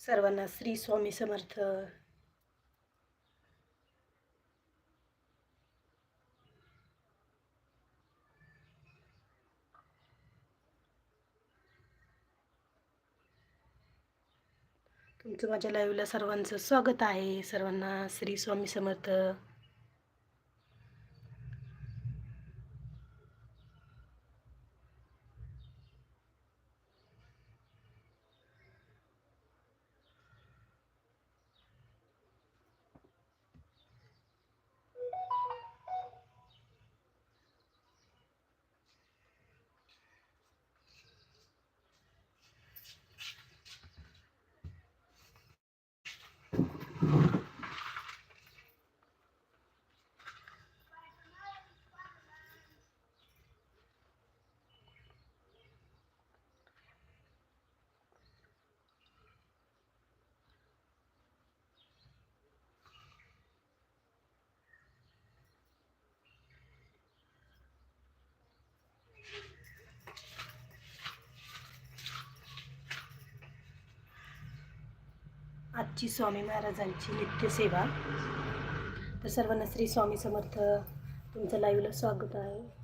सर्वांना श्री स्वामी समर्थ. तुमचं माझ्या लाईव्हला सर्वांचं स्वागत आहे. सर्वांना श्री स्वामी समर्थ. आजची स्वामी महाराजांची नित्यसेवा तर सर्वांना श्री स्वामी समर्थ. तुमचं लाईव्हला स्वागत आहे.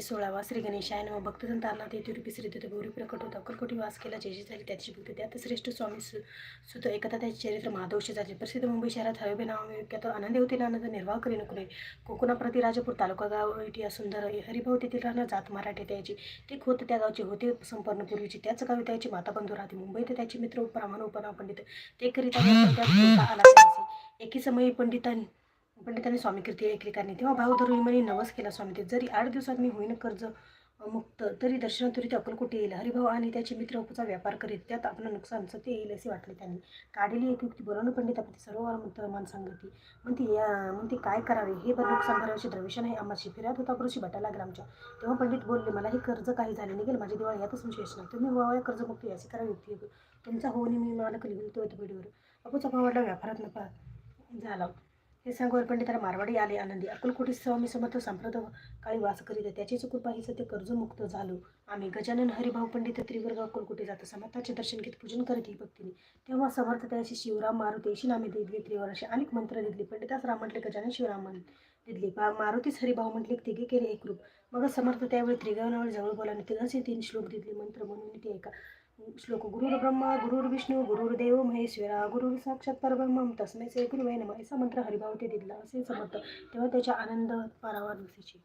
अध्याय सोळावा श्री गणेशाय नम भक्तसंतांना ते तिरुपी श्री तिथे गौरी प्रकट होता अक्कलकोटी वास केला. जयजी झाली. त्याची भक्ती. त्यात श्रेष्ठ स्वामी सु सुत एकदा त्याचे चरित्र महादोष झाले. प्रसिद्ध मुंबई शहरात हवेबे नाव विख्यात आनंद होते आनंद निर्वाह करी नको कोकणाप्रती राजापूर तालुका गाव इटिया सुंदर हरिभाऊ तेथील राहणार जात मराठी. त्याची ते खोत त्या गावचे होते संपन्न पूर्वीची. त्याच गावी त्याची माता बंधू राहते. मुंबईत त्याचे मित्र ब्राह्मण उपनाव पंडित ते करीता आला एकी समयी पंडितांनी पंडितांनी स्वामी कीर्ती ऐकली कारणी तेव्हा भाऊ धरून नवस केला स्वामी ते जरी आठ दिवसात मी होईन कर्ज मुक्त तरी दर्शनातुरी ते अक्कलकोटी येईल. हरिभाऊ आणि त्याचे मित्र उपचा व्यापार करीत त्यात आपलं नुकसान सत्य येईल असे वाटले त्यांनी. काढलेली एक युक्ती पंडित पंडितापती सर्व म्हणत मान सांगती. म्हणते या म्हणते काय करावे? हे पण नुकसान भरावशी द्रविशन आहे आम्हाशी फिरत होता कृषी भटाला ग्रामच्या. तेव्हा पंडित बोलले मला हे कर्ज काही झाले निघेल. माझी दिवाळी यातच विशेष नाही तुम्ही व्हावया कर्जमुक्ती याची करावी युक्ती तुमचा होऊन मी मला लिहून तो पिढीवर. अपूचा भावाला व्यापारात नफा झाला. हे सांगून पंडिताला मारवाडी आले आनंदी. अक्कलकोटी स्वामी समर्थ संप्रद काळी वास करीत त्याचीच कृपा ही सत्य कर्जमुक्त झालो. आम्ही गजानन हरिभाऊ पंडित त्रिवर्ग अक्कलकोटी जात. समर्थाचे दर्शन घेत पूजन करीत ही भक्तीने. तेव्हा समर्थ त्याशी शिवराम मारुती अशी नामे दिली त्रिवर्षे अनेक मंत्र दिले पंडितास राम म्हटले गजानन शिवराम म्हण दिली बा मारुतीच हरिभाऊ म्हटले तिघे केले एक रूप. मग समर्थ त्यावेळी त्रिगवनावर जवळ आणि तिघांचे तीन श्लोक दिले मंत्र म्हणून ते एका श्लोक गुरुर ब्रह्मा गुरुर विष्णू गुरुर्देव महेश्वरा गुरुर साक्षात परब्रह्म तस्मै से गुरुवे नम. असा मंत्र हरिभाव ते दिला असे समजतं तेव्हा त्याच्या आनंद पारावा नसायची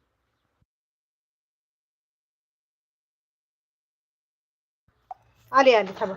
आले आले थांबा.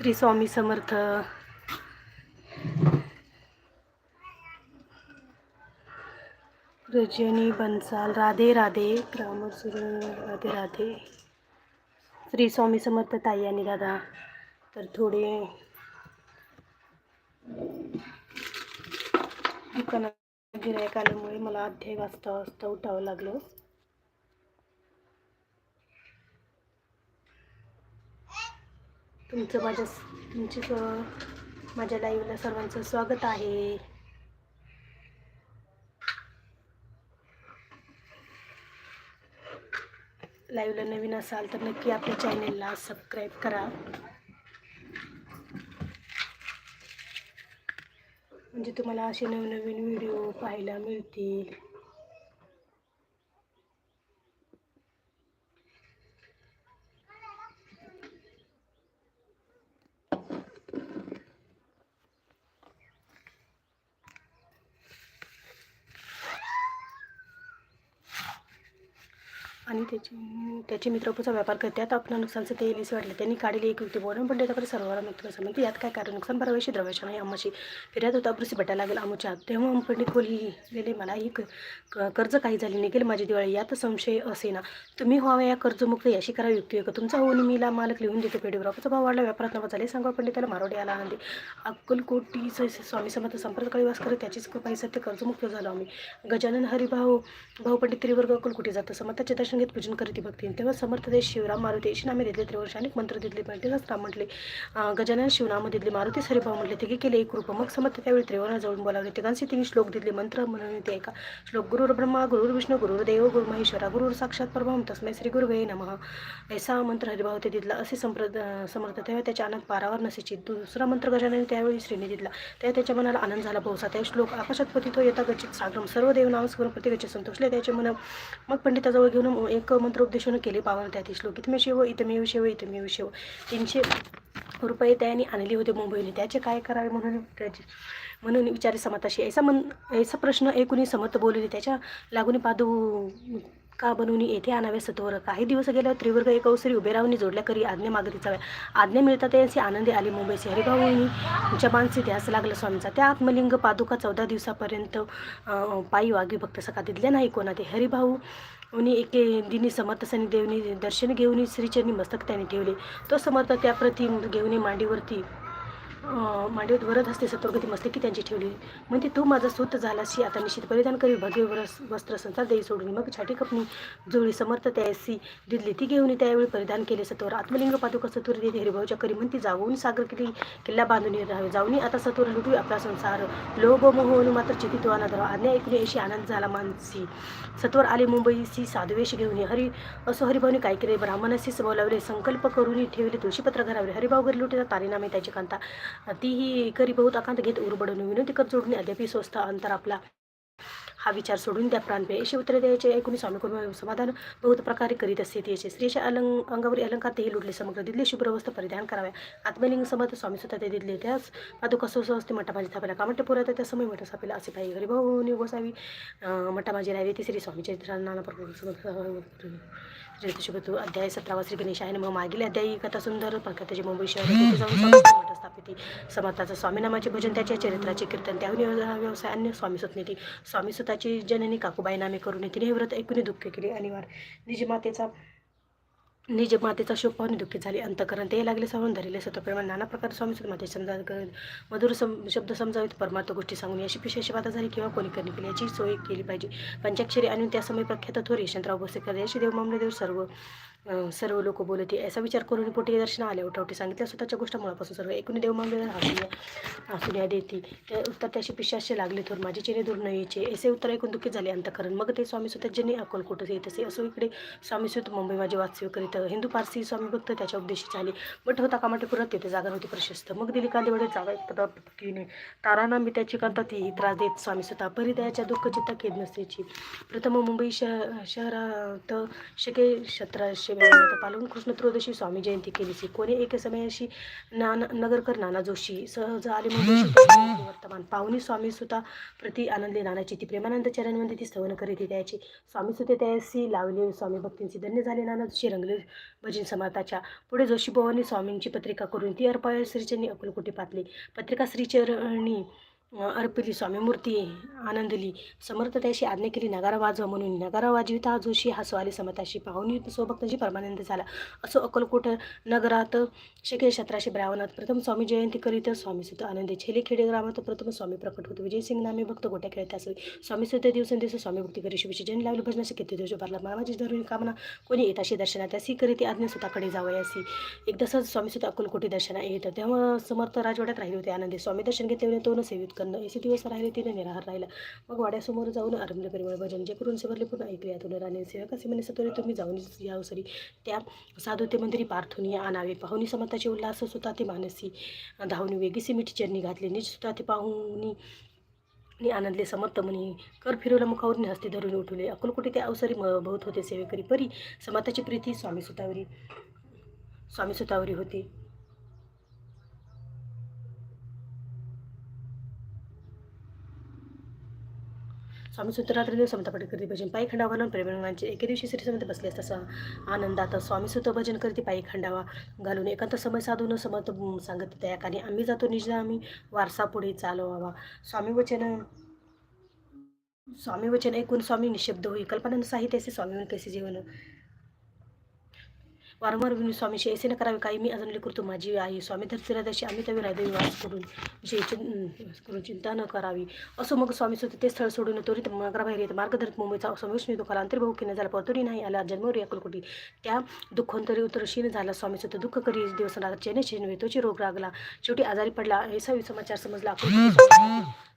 श्री स्वामी समर्थ. रजनी बन्साल राधे राधे. ग्रामर सुरू राधे राधे. श्री स्वामी समर्थ ताई आणि दादा. तर थोडे दुकानात गिरायक आल्यामुळे मला अध्याय वाचता वाचता उठावं लागलं. तुमचं माझ्या तुमची माझ्या लाईव्हला सर्वांचं स्वागत आहे. लाईव्हला नवीन असाल तर नक्की आपल्या चॅनेलला सबस्क्राईब करा. म्हणजे तुम्हाला असे नवनवीन व्हिडिओ पाहायला मिळतील आणि त्याचे त्याचे मित्रपूचा व्यापार करते त्यात आपलं नुकसानचं ते एलिस वाटले. त्यांनी काढले एक व्यक्ती बोलून पण त्याच्याकडे सर्वांना मुक्त कसं म्हणते यात काय कारण? नुकसान भरावेशी द्रव्याच्या नाही आम्हाशी फिर्याद होता बृसी भेटायला लागेल आमच्या. तेव्हा अंपंडित बोललेले मला ही क- क- कर्ज काही झाले निघेल माझी दिवाळी. यात संशय असे ना. तुम्ही व्हावा या कर्जमुक्त याशी करा युक्ती आहे का? तुमचा होऊन मीला मालक लिहून देतो पेडीवर भाव वाढला व्यापारात नवा झाले. सांगा पंडित त्याला मारोडी आला आनंदी. अक्कलकोटी स्वामी समर्थ संपर्क वास करत त्याचीच पैसा सत्य कर्जमुक्त झालो आम्ही. गजानन हरिभाऊ भाऊ पंडित त्रिवर्ग अक्कलकोटी जातं. समर्थाचे दर्शन घेत पूजन करीत भक्ती तेव्हा समर्थ देश शिवराम मारुती अशी नामे दिले त्रिवर्ष अनेक मंत्र दिले तेव्हाच राम म्हटले गजानन शिवनाम दिले मारुती हरिभाऊ म्हटले तिघे केले एक रूप मग समर्थ त्यावेळी त्रिवर्णा जवळून बोलावले. तिघांचे तिने श्लोक दिले मंत्र म्हणून ते ऐका श्लोक गुरुर ब्रह्मा गुरुर विष्णू गुरुर देव गुरु महेश्वरा गुरुर साक्षात प्रभाव तस्मै श्री गुरुवे नमः. ऐसा मंत्र हरिभाव ते दिला असे संप्रद समर्थ तेव्हा त्याच्या आनंद पारावर नसेची दुसरा मंत्र गजानन त्यावेळी श्रीने दिला तेव्हा त्याच्या मनाला आनंद झाला. बहुसा त्या श्लोक आकाशात पतितो येता गचित सागरम. सर्व देव नाम स्मरण प्रत्येकाचे संतोषले. त्याचे मन मग पंडिताजवळ घेऊन एक मंत्र उपदेशन केले पावन त्या श्लोक. इतमे शिव इथमेव शिव इथमेव शिव तीनशे रुपये त्याने आणले होते मुंबईने. त्याचे काय करावे म्हणून त्याचे म्हणून विचारे समताशी ऐसा मन ऐसा प्रश्न ऐकून समत बोलले. त्याच्या लागून पादू का बनवून येथे आणावे सत्वर? काही दिवस गेल्यावर त्रिवर्ग एक अवसरी उभे राहून जोडल्या करी आज्ञा मागतीचा आज्ञा मिळतात त्यांची आनंदी आली मुंबईचे. हरिभाऊनी तुमच्या मानसी ध्यास लागला स्वामीचा. त्या आत्मलिंग पादुका चौदा दिवसापर्यंत पायी वागी भक्त सका. दिल्या नाही कोणा ते हरिभाऊ उनी एके दिनी समर्थ सनी देवनी दर्शन घेऊन श्रीचरणी मस्तक त्याने ठेवले. तो समर्थ त्या प्रति घेऊन मांडीवरती मांडवीत वरत वरद हस्ते सत्वगती मस्तकी त्यांची ठेवली. म्हणते तू माझा सूत झालाशी आता निश्चित परिधान करी भगे वरस वस्त्र संसार देई सोडून मग छाटी कपनी जुळी समर्थ त्यासी दिदली ती घेऊन त्यावेळी परिधान केले सत्वर. आत्मलिंग पादुका सत्वर देते हरिभाऊच्या करी. म्हणती जाऊन सागर किल्ली किल्ला बांधून राहावे. जाऊन आता सत्वर लुटू आपला संसार. लोभ मोहन मात्र चिती तो अनादर. आज्ञा ऐकून अशी आनंद झाला मानसी. सत्वर आले मुंबईसी साधुवेश घेऊन हरी असो हरिभाऊने काय केले? ब्राह्मणाशी बोलावले संकल्प करून ठेवले. तुळशीपत्र घरावले. हरिभाऊ घरी लुटीचा तारीनामे त्याची कांता. तीही करी बहुत आकांत घेत उरबडून. विनंती कर जोडून अद्यापि स्वस्त अंतर आपला हा विचार सोडून द्या प्राणपे अशी उत्तरे द्यायचे ऐकून स्वामी कुर्म समाधान बहुत प्रकारे करीत असते त्याचे स्त्रीच्या अलंग अंगावरील अलंकार तेही लुटले. समग्र दिदले शुभ्रवस्त्र परिधान कराव्या. आत्मलिंग समर्थ स्वामी स्वतः ते दिदले त्याच पादुका स्वस्ते मठाबाजी स्थापला कामट्य पुरात त्या समय मठ स्थापिला असे पाहिजे हरिभाऊ गोसावी मठाबाजी राहावी. ती श्री स्वामीचे नाना प्रकार शुभतू अध्याय सतरावा श्री गणेश आहे. मग मागील अध्यायी कथा सुंदर प्रख्याताची मुंबई शहर जाऊन स्वामीचे मठ स्थापिती समर्थाचं स्वामीनामाचे भजन त्याच्या चरित्राचे कीर्तन त्याहून व्यवसाय अन्य स्वामी सुतनेती स्वामी सुताची जननी काकूबाई नामे करून तिने हे व्रत ऐकून दुःख केले. अनिवार्य. निज मातेचा निज मातेचा शोक पाहून दुःखी झाले. अंतकरण ते लागले सांगून धरले. सतप्रेमा नाना प्रकार स्वामी माते समजा मधुर सम शब्द समजावेत परमार्थ गोष्टी सांगून याची विशेष बाधा झाली किंवा कोणी करणी केली याची सोय केली पाहिजे. पंचाक्षरी आणि त्या समय प्रख्यात थोर यशवंतराव भोसेकर याशी देव मामलेदेव सर्व सर्व लोक बोलते असा विचार करून पोटी दर्शन आले. उठावटी सांगितल्या स्वतःच्या गोष्ट मुळापासून सर्व एकूण देव मामलेदार हसून हसून देती. त्या उत्तर त्याशी पिशाचे लागले थोर. माझे चेने दूर न यायचे. असे उत्तर ऐकून दुःखी झाले अंतकरण. मग ते स्वामी सुत ज्यांनी अकोलकोट येत असे असो इकडे स्वामी सुत मुंबई माझे वास्तव्य करीत. हिंदू पारसी स्वामी भक्त त्याच्या उपदेशी झाले मठ होता कामाटेपुरात तेथे जागा होती प्रशस्त. मग दिली कांदेवडे जागा एक पदार्थीने ताराना मी त्याची कांता ती त्रास देत. स्वामी सुता परिदयाच्या दुःख चित्ता खेद नसतेची प्रथम मुंबई शह शहरात शके सतराशे वर्ष मिळवण्यात पालवून कृष्ण त्रयोदशी स्वामी जयंती केलीची कोणी एक समयाशी नाना नगरकर नाना जोशी सहज आले वर्तमान पाहुणी स्वामी सुता प्रति आनंदले नानाची ती प्रेमानंद चरणमध्ये ती स्तवन करीत त्याची स्वामी सुते त्यासी लावले स्वामी भक्तींची धन्य झाले. नाना जोशी रंगले भजन समर्थाच्या पुढे जोशी भवानी स्वामींची पत्रिका करून ती अर्पाय श्रीचरणी अकुलकोटी पातली. पत्रिका श्रीचरणी अर्पिली स्वामी मूर्ती आनंदली. समर्थ त्याशी आज्ञा केली नगारा वाजवा म्हणून. नगारा वाजविता जोशी हा स्वाली समताशी पाहुणी स्वभक्तांची परमानंद झाला. असो अक्कलकोट नगरात शके सतराशे ब्रावणात प्रथम स्वामी जयंती करीत स्वामी सुत आनंदी. छेले खेडे ग्रामात प्रथम स्वामी प्रकट होतो. विजयसिंग नामे भक्त गोट्या खेळत असे. स्वामी सुत दिवसेंदिवस स्वामी भक्ती करी शुभेच्छा जैन लावली. भजनाचे किती दिवस भरला मामाची धरून कामना कोणी येताशी दर्शनात. अशी करीत आज्ञा स्वतःकडे जावयासी एकदा सहज स्वामी सुत अक्कलकोटी दर्शना येत. तेव्हा समर्थ राजवाड्यात राहिले होते आनंदी. स्वामी दर्शन घेतले तो न सेवित करणं ऐसे दिवस राहिले तिने निराहार राहिला. मग वाड्यासमोर जाऊन आरंभ परिमळ भजन. जे करून सेवरले पुन्हा ऐकले तुला राणे सेवकासे म्हणे सतोरे तुम्ही जाऊन या सरी त्या साधुते मंदिरी पार्थुनी आणावे. पाहुणी समताचे उल्हास सुद्धा ते मानसी. धावणी वेगीसी मिठी चरणी घातली. निज सुता ते पाहुणी आणि आनंदले समर्थ म्हणी कर फिरवला मुखावरून हस्ते धरून उठवले अकोलकोटी ते अवसरी म बहुत होते सेवेकरी परी. समाताची प्रीती स्वामी सुतावरी स्वामी सुतावरी होती. स्वामी सुतरात्री समता पाठी करते भजन पायी खंडावा प्रेमांचे एके दिवशी श्री समत बसले असता आनंदात स्वामी सुत भजन करते पायी खंडावा घालून एकांत समय साधून समत सांगत त्या कानी आम्ही जातो निज आम्ही वारसा पुढे चालवावा. स्वामी वचन स्वामी वचन ऐकून स्वामी निशब्द होई कल्पना साहित्याचे स्वामी कैसे जीवन वारंवार विनू स्वामीशी ऐसे न करावे काही मी अजून करतो माझी आई स्वामी धरतीरादाशी आम्ही तवी राहदेवी वास करून विषयी करून चिंता न करावी. असो मग स्वामी स्वतः ते स्थळ सोडून त्वरित मार्गाबाहेर येत मार्गदर्शक मुंबईचा समावेश दुःखाला अंतर्भाव केला झाला परतुरी नाही आला जन्मवरी अकलकोटी. त्या दुःखांतरी उतरशीन झाला स्वामी स्वतः दुःख करी दिवस चेने चेन वेतोची रोग लागला. शेवटी आजारी पडला ऐसा समाचार समजला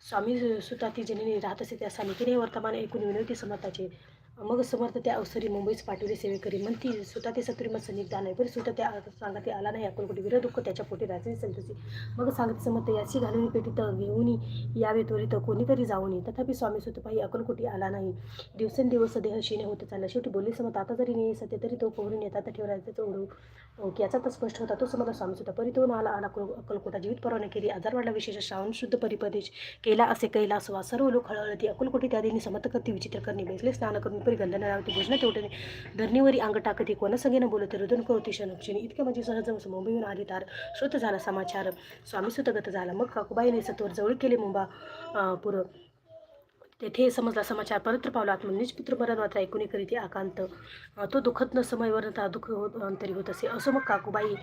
स्वामी सुता ती जनिनी राहत असे त्या सानिकीने वर्तमान ऐकून विनवती समर्थाचे मग समर्थ त्या अवसरी मुंबईच पाठवले सेवेकरी म्हणतील स्वतः ते सत्तरी मत संयुक्त नाही बरी सुद्धा त्या सांगते आला नाही. अकोलकोटी विरोध दुःख त्याच्या पोटी राजनी संतोषी. मग सांगते समर्थ याची घालून पेटीत घेऊन यावे त्वरित कोणीतरी जाऊन तथापि स्वामी सुत अकोलकोटी आला नाही. दिवसेंदिवस देह शिणे होत चालला. शेवटी बोलली समत आता जरी नाही सत्य तरी तो पोहरून येतात ठेवला त्याचं ओढू हो, की याचा तर स्पष्ट होता तो समजा स्वामी सुद्धा परितोन आला आला अक्कल- जीवित परवाने केली आजार वाढला विशेष श्रावण शुद्ध परिपदेश केला असे कैला असवा सर्व लोक हळहळती अकुलकोटी त्या दिनी समत विचित्र करणे बेसले स्नान करून परी गंधन लावती भोजन तेवढे धरणीवरी अंग टाकती कोणासंगेनं बोलते रुदन कवती क्षणक्षणी इतके म्हणजे सहज मुंबईहून आली तार श्रोत झाला समाचार स्वामी सुतगत झाला मग काकुबाईने सत्वर जवळ केले मुंबा अं, पुर. तेथे समजला समाचार परत पावला. आत्मनिज पुत्र मरण मात्र ऐकून करीती आकांत तो दुखत न समयवर दुःख होत अंतरी होत असे. असो मग काकूबाई